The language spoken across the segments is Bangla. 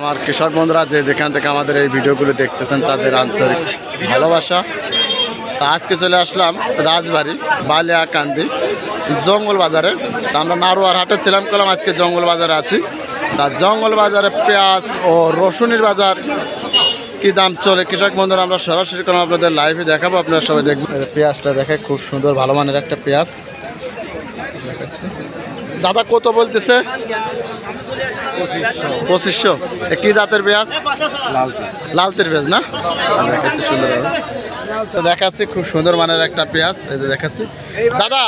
আমার কৃষক বন্ধুরা যে যেখান থেকে আমাদের এই ভিডিওগুলো দেখতেছেন, তাদের আন্তরিক ভালোবাসা। তা আজকে চলে আসলাম রাজবাড়ি, বালিয়াকান্দি জঙ্গল বাজারে। তা আমরা নারোয়ার হাটে ছিলাম করলাম আজকে জঙ্গল বাজারে আছি। তা জঙ্গল বাজারে পেঁয়াজ ও রসুনের বাজার কি দাম চলে? কৃষক বন্ধুরা, আমরা সরাসরি কোনো আপনাদের লাইভে দেখাবো, আপনারা সবাই দেখবেন। পেঁয়াজটা দেখে খুব সুন্দর, ভালো মানের একটা পেঁয়াজ। দাদা কত বলতেছে? পঁচিশশো। কি জাতের পেঁয়াজ লালতের পেঁয়াজ না? সুন্দর তো দেখাচ্ছি খুব সুন্দর মানের একটা পেঁয়াজ এই যে দেখাচ্ছি। দাদা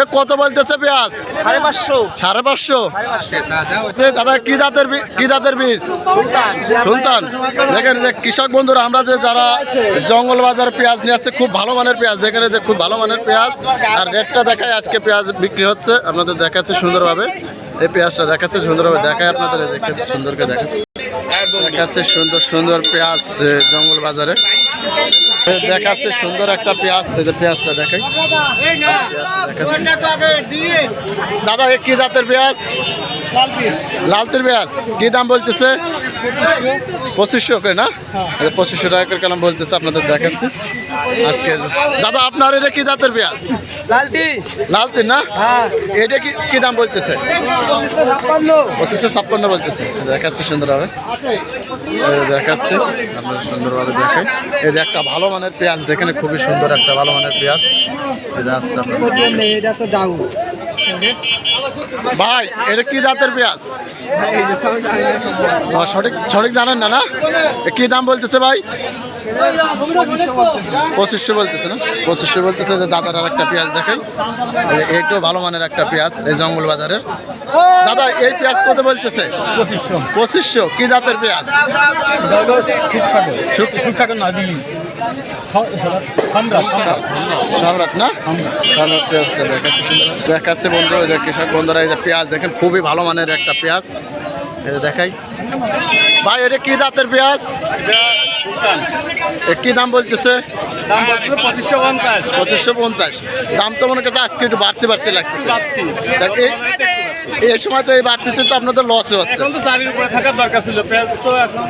এ কত বলতেছে পেঁয়াজ? সাড়ে পাঁচশো। দাদা কি জাতের কি জাতের বীজ? সুলতান। দেখেন যে কৃষক বন্ধুরা আমরা যে যারা জঙ্গল বাজার পেঁয়াজ নিয়ে আসছে খুব ভালো মানের পেঁয়াজ। দেখেন যে খুব ভালো মানের পেঁয়াজ। আর রেটটা দেখায় আজকে পেঁয়াজ বিক্রি হচ্ছে। আপনাদের দেখাচ্ছে সুন্দরভাবে। এই পেঁয়াজটা দেখাচ্ছে সুন্দরভাবে। দেখায় আপনাদের এই দেখে সুন্দর করে দেখাচ্ছে। দেখাচ্ছে সুন্দর সুন্দর পেঁয়াজ জঙ্গল বাজারে। দেখাচ্ছে সুন্দর একটা পেঁয়াজ, এই যে পেঁয়াজটা দেখাই। দাদা কি জাতের পেঁয়াজ? লালতির পেঁয়াজ। কি দাম বলতেছে? পঁচিশশো করে না? পঁচিশশো টাকা করে কেন বলতেছে আপনাদের দেখাচ্ছি। আজকে দাদা আপনার এটা কি জাতের পেঁয়াজ? লালটি। লালতির না? হ্যাঁ। এটা কি কি দাম বলতেছে? পঁচিশশো ছাপ্পান্ন। বলতেছে। দেখাচ্ছে সুন্দরভাবে। দেখাচ্ছে। আপনারা সুন্দরভাবে দেখেন। এই যে একটা ভালো মানের পেঁয়াজ দেখেন খুবই সুন্দর একটা ভালো মানের পেঁয়াজ। যে আসছে। এটা তো ডাউন ভাই এটা কি জাতের পেঁয়াজ? সঠিক সঠিক জানেন না না? এ কি দাম বলতেছে ভাই? পঁচিশশো বলতেছে না? পঁচিশশো বলতেছে যে দাদার আর একটা পেঁয়াজ দেখেন এইটাও ভালো মানের একটা পেঁয়াজ এই জঙ্গল বাজারের। দাদা এই পেঁয়াজ কত বলতেছে? পঁচিশশো। কি জাতের পেঁয়াজ? সম্রাট না? সম্রাট পেঁয়াজটা দেখাচ্ছে সুন্দর। দেখাচ্ছে বন্ধু এই যে কৃষক বন্ধুরা এই যে পেঁয়াজ দেখেন খুবই ভালো মানের একটা পেঁয়াজ। এই যে দেখাই। ভাই এটা কি জাতের পেঁয়াজ? কি দাম বলতেছে? পঁচিশশো পঞ্চাশ। দাম তো মনে করছে আজকে একটু বাড়তে বাড়তে লাগতেছে। এই- সময় তো এই বাড়তিতে তো আপনাদের লস হচ্ছে এখন তো চারির উপরে থাকার দরকার ছিল পেঁয়াজ তো এখন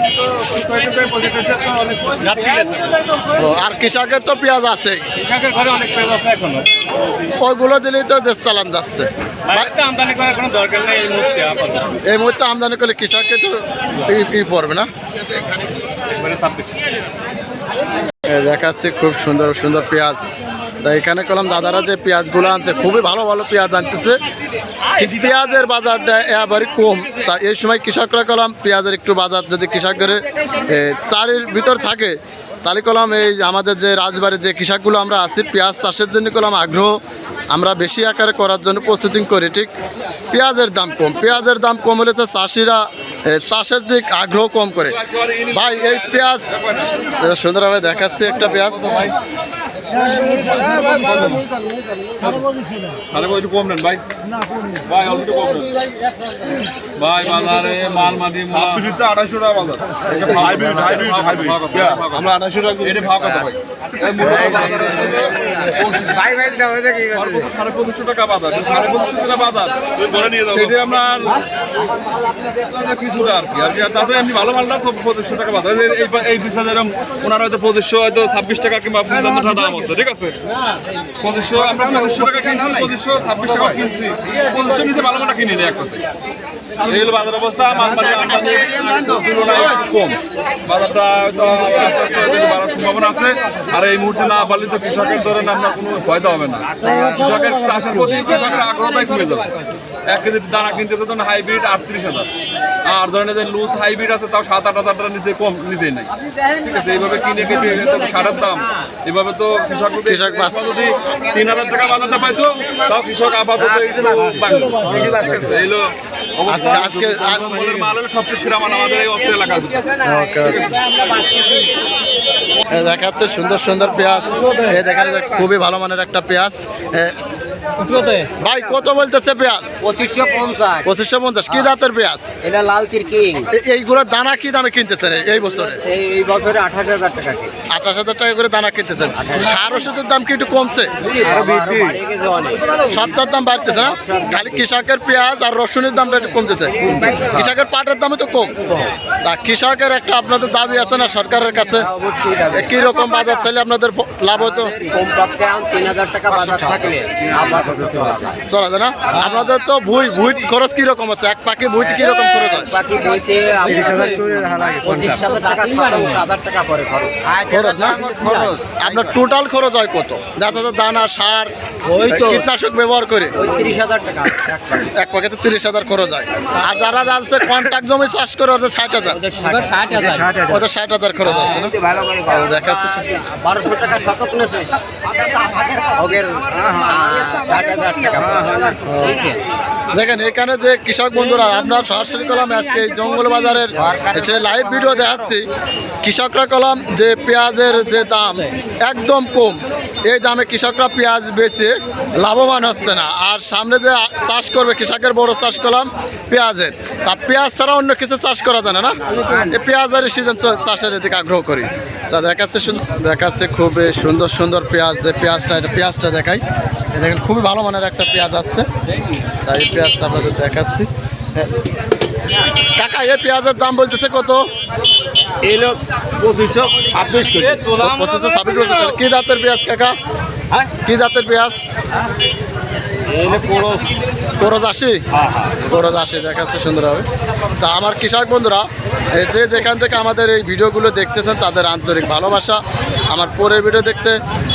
তো আর কৃষকের তো পেঁয়াজ আছে। কৃষকের ঘরে অনেক পেঁয়াজ আছে এখনও। ওইগুলো দিলেই তো দেশ চালান যাচ্ছে। আমদানি করার কোনো দরকার নেই এই মুহূর্তে এই মুহূর্তে আমদানি করলে কৃষককে তো ই- পড়বে না। ছাব্বিশ। এ দেখাচ্ছি খুব সুন্দর সুন্দর পেঁয়াজ। তা এখানে করলাম দাদারা যে পেঁয়াজগুলো আনছে, খুবই ভালো ভালো পেঁয়াজ আনতেছে। ঠিক পেঁয়াজের বাজারটা এবার কম। তা এই সময় কৃষকরা কলাম পেঁয়াজের একটু বাজার যদি কৃষকদের চারের ভিতর থাকে, তাহলে কলাম এই আমাদের যে রাজবাড়ির যে কৃষকগুলো আমরা আছি, পেঁয়াজ চাষের জন্য কলাম আগ্রহ। আমরা বেশি আকারে করার জন্য প্রস্তুতি করি, ঠিক? পেঁয়াজের দাম কম। পেঁয়াজের দাম কম হলে তো চাষিরা চাষের দিক আগ্রহ কম করে। ভাই, এই পেঁয়াজ সুন্দরভাবে দেখাচ্ছে একটা পেঁয়াজ। তাহলে একটু কম নেন ভাই। ভাই অল্প একটু কম নেন। ভাই বাজারে মাল মূলা। আড়াইশো টাকা বাজার। আমরা আড়াইশো টাকা এটা ভাগ কত ভাই সাড়ে পঁচিশশো টাকা বাজার। সাড়ে পঁচিশশো টাকা বাজার। ধরে নিয়ে সেটা আপনার কিছুটা আর কি। আর কি আর তারপরে এমনি ভালো মালটা পঁচিশশো টাকা বাজার। এই এই এই বিশ হাজার ওনার হয়তো পঁচিশশো হয়তো ছাব্বিশ টাকা কিংবা পঞ্চান্ন টাকা দাম ঠিক আছে? টাকা ছাব্বিশ টাকা বাজার অবস্থা তুলনায় আছে। আর এই মুহূর্তে না পারলে তো কৃষকের ধরেন আপনার কোনো ফায়দা হবে না। কৃষকের চাষের প্রতি কৃষকের আগ্রহটাই কমে যাবে। এক কেজি দানা তখন হাইব্রিড আটত্রিশ হাজার। আর ধরেন যে লুজ হাইব্রিড আছে তাও সাত আট হাজার টাকার নিচে কম নিচেই নাই। ঠিক আছে এইভাবে কিনে কেটে সারের দাম এভাবে তো কৃষক যদি কৃষক যদি তিন হাজার টাকা বাজারটা পাইতো তাও কৃষক আপাতত এই যে বাঁচলো। ঠিক আছে, এই হলো অবস্থা। আজকে- মাল হলো সবচেয়ে সেরা মাল আমাদের এই এলাকার দেখাচ্ছে সুন্দর সুন্দর পেঁয়াজ। দেখা যায় খুবই ভালো মানের একটা পেঁয়াজ। ভাই কত বলতেছে পেঁয়াজ? পঁচিশশো পঞ্চাশ। পঁচিশশো পঞ্চাশ কি জাতের পেঁয়াজ? এটা লাল কিং এ- এইগুলোর দানা কি দামে কিনতেছেন এই- বছরে? এই এই বছরে আঠাশ হাজার টাকা আঠাশ হাজার টাকা করে দানা কিনতেছেন। সার ওষুধের দাম কি একটু কমছে? সপ্তাহের দাম বাড়তেছে না? খালি কৃষকের পেঁয়াজ আর রসুনের দামটা একটু কমতেছে। কৃষকের পাটের দামে তো কম। তা কৃষকের একটা আপনাদের দাবি আছে না সরকারের কাছে? অবশ্যই দাবি কি রকম বাজার চাইলে আপনাদের লাভ হতো? কম তিন হাজার টাকা বাজার থাকলে। আবার চলা যায় না? আপনাদের তো ভুই ভুই খরচ কি রকম আছে? এক পাখি ভুইতে কি রকম খরচ হয়? বইতে পঁচিশ হাজার টাকা পরে খরচ। খরচ না? খরচ। আপনার টোটাল খরচ হয় কত? দেখা যাচ্ছে দানা সার ওই তো। কীটনাশক ব্যবহার করে? তিরিশ হাজার টাকা। এক পাখি। পাখিতে তিরিশ হাজার খরচ হয়। আর যারা যাচ্ছে কন্ট্রাক্ট জমি চাষ করে ওদের ষাট হাজার। ওদের ষাট হাজার। ওদের ষাট হাজার। খরচ আছে না? ভালো করে আর দেখাচ্ছে সে- বারোশো টাকা শতক নেছে। দেখেন, এখানে যে কৃষক বন্ধুরা আপনার সরাসরি কলাম আজকে জঙ্গল বাজারের সে লাইভ ভিডিও দেখাচ্ছি, কৃষকরা কলাম যে পেঁয়াজের যে দাম একদম কম, এই দামে কৃষকরা পেঁয়াজ বেচে লাভবান হচ্ছে না। আর সামনে যে চাষ করবে কৃষকের বড় চাষ করলাম পেঁয়াজের। তা পেঁয়াজ ছাড়া অন্য কিছু চাষ করা যায় না এই পেঁয়াজের সিজন চাষের দিকে আগ্রহ করি। তা দেখাচ্ছে দেখাচ্ছে খুবই সুন্দর সুন্দর পেঁয়াজ, যে পেঁয়াজটা, এটা পেঁয়াজটা দেখাই। দেখেন খুবই ভালো মানের একটা পেঁয়াজ আসছে। তাই এই পেঁয়াজটা আপনাদের দেখাচ্ছি। কাকা এই পেঁয়াজের দাম বলতেছে কত? এলো পঁচিশশো ছাব্বিশ পঁচিশশো ছাব্বিশ কি জাতের পেঁয়াজ কাকা? হ্যাঁ? কি জাতের পেঁয়াজ? এলো পড়োশ করজ আশি? দেখাচ্ছে সুন্দর হবে তা আমার কৃষক বন্ধুরা যে যেখান থেকে আমাদের এই ভিডিওগুলো দেখতেছেন তাদের আন্তরিক ভালোবাসা। আমার পরের ভিডিও দেখতে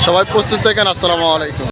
সবাই প্রস্তুত থাকেন। আসসালামু আলাইকুম।